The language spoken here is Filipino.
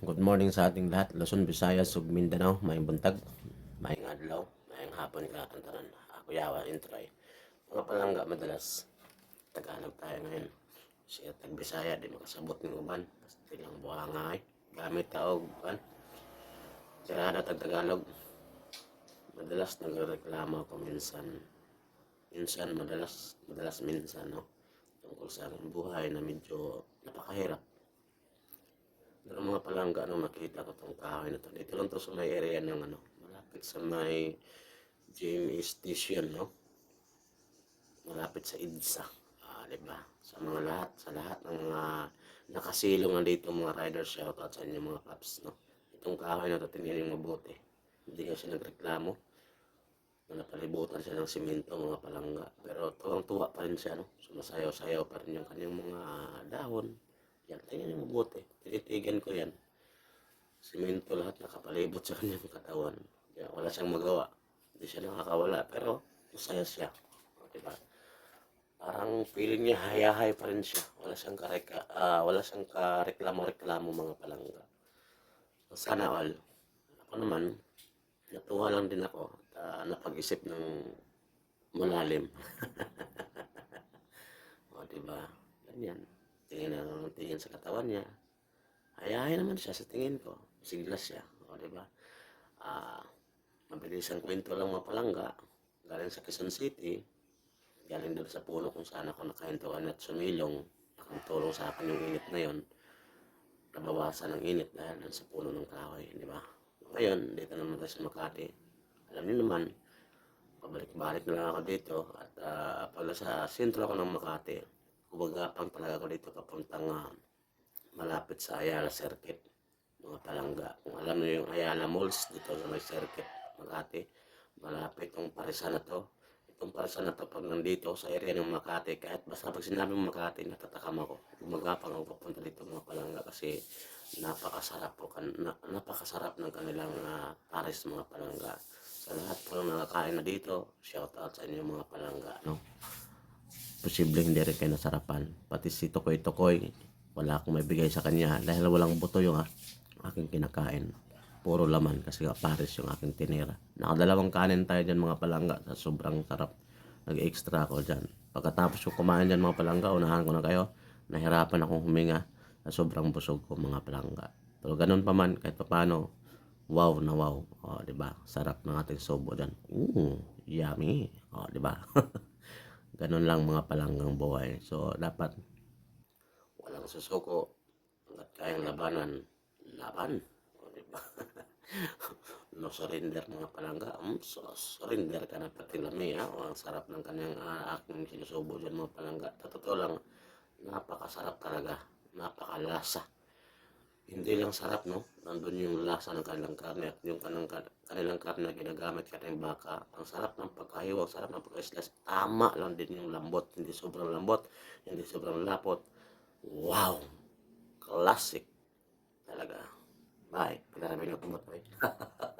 good morning sa ating lahat. Luzon, Visayas, ug Mindanao, may buntag, may adlaw, may hapon ka ang tanan. Ako yawa intray. Mga palangga madalas Tagalog tayo ngayon. Siya tag Bisaya di makasabot ng uban. Basta lang buhangay. Gamit taog kan. Siya na tag Tagalog. Madalas nagreklamo ako minsan. Minsan madalas madalas minsan no. Tungkol sa aking buhay na medyo napakahirap. Pero mga palangga nung nakita ko tong kahoy na to. Dito lang to sa may area ng ano, malapit sa may GMA station, no? Malapit sa IDSA. Ah, di ba? Sa mga lahat, sa lahat ng mga nakasilong na dito mga riders, shoutout sa inyo mga paps, no? Itong kahoy na to, tingnan yung mabuti. Hindi kasi nagreklamo. Napalibutan siya ng simento, mga palangga. Pero tuwang-tuwa pa rin siya, no? Sumasayaw-sayaw pa rin yung kanyang mga dahon. Yan, tingnan yung mabuti. Tinitigan ko yan. Simento lahat nakapalibot sa kanyang katawan. Kaya wala siyang magawa. Hindi siya nakakawala. Pero masaya siya. Diba? Parang feeling niya hayahay pa rin siya. Wala siyang kareka, ah, wala siyang kareklamo-reklamo mga palangga. Sana all. Ako naman, natuwa lang din ako. At, ah, napag-isip ng malalim. o, diba? Ganyan. Tingin na lang ng tingin sa katawan niya. Hayahay naman siya sa tingin ko. Siglas siya. O, di ba? Ah, mabilis ang kwento lang mga palangga. Galing sa Quezon City. Galing doon sa puno kung saan ako nakahintuan at sumilong. Nakatulong sa akin yung init na yon. Nabawasan ang init dahil doon sa puno ng kahoy. Di ba? Ngayon, dito naman tayo sa Makati. Alam niyo naman, pabalik-balik na lang ako dito. At uh, pag nasa sentro ako ng Makati, kumagapang talaga ako dito papuntang ah, malapit sa Ayala Circuit mga palangga. Kung alam niyo yung Ayala Malls dito sa may circuit Makati malapit itong parisa na to. Itong parisa na to pag nandito sa area ng Makati kahit basta pag sinabi mo Makati natatakam ako. Gumagapang ako papunta dito mga palangga kasi napakasarap po kan na, napakasarap ng kanilang uh, pares mga palangga. Sa lahat po ng nakakain na dito shout out sa inyo mga palangga no posibleng hindi rin kayo nasarapan. Pati si Tokoy Tokoy, wala akong may bigay sa kanya dahil walang buto yung aking kinakain. Puro laman kasi nga yung aking tinira. Nakadalawang kanin tayo dyan mga palangga sa sobrang sarap. Nag-extra ako dyan. Pagkatapos ko kumain dyan mga palangga, unahan ko na kayo. Nahirapan akong huminga sa sobrang busog ko mga palangga. Pero ganun pa man, kahit pa paano, wow na wow. O, di ba? Sarap ng ating sobo dyan. Ooh, yummy. O, di ba? Ganun lang mga palanggang buhay. So, dapat walang susuko. Hanggat kayang labanan, laban. O, di ba? no surrender mga palangga. Um, so, surrender ka na pati lami. Ha? O, ang sarap ng kanyang uh, aking sinusubo dyan mga palangga. Totoo lang, napakasarap talaga. Napakalasa. Hindi lang sarap, no? Nandun yung lasa ng kanilang karne at yung kanilang, kanilang karne na ginagamit kanilang baka. Ang sarap ng pagkahiwa, ang sarap ng pagkaislas. Tama lang din yung lambot. Hindi sobrang lambot, hindi sobrang lapot. Wow! Classic. Talaga. Bye. Pinarami na kumot,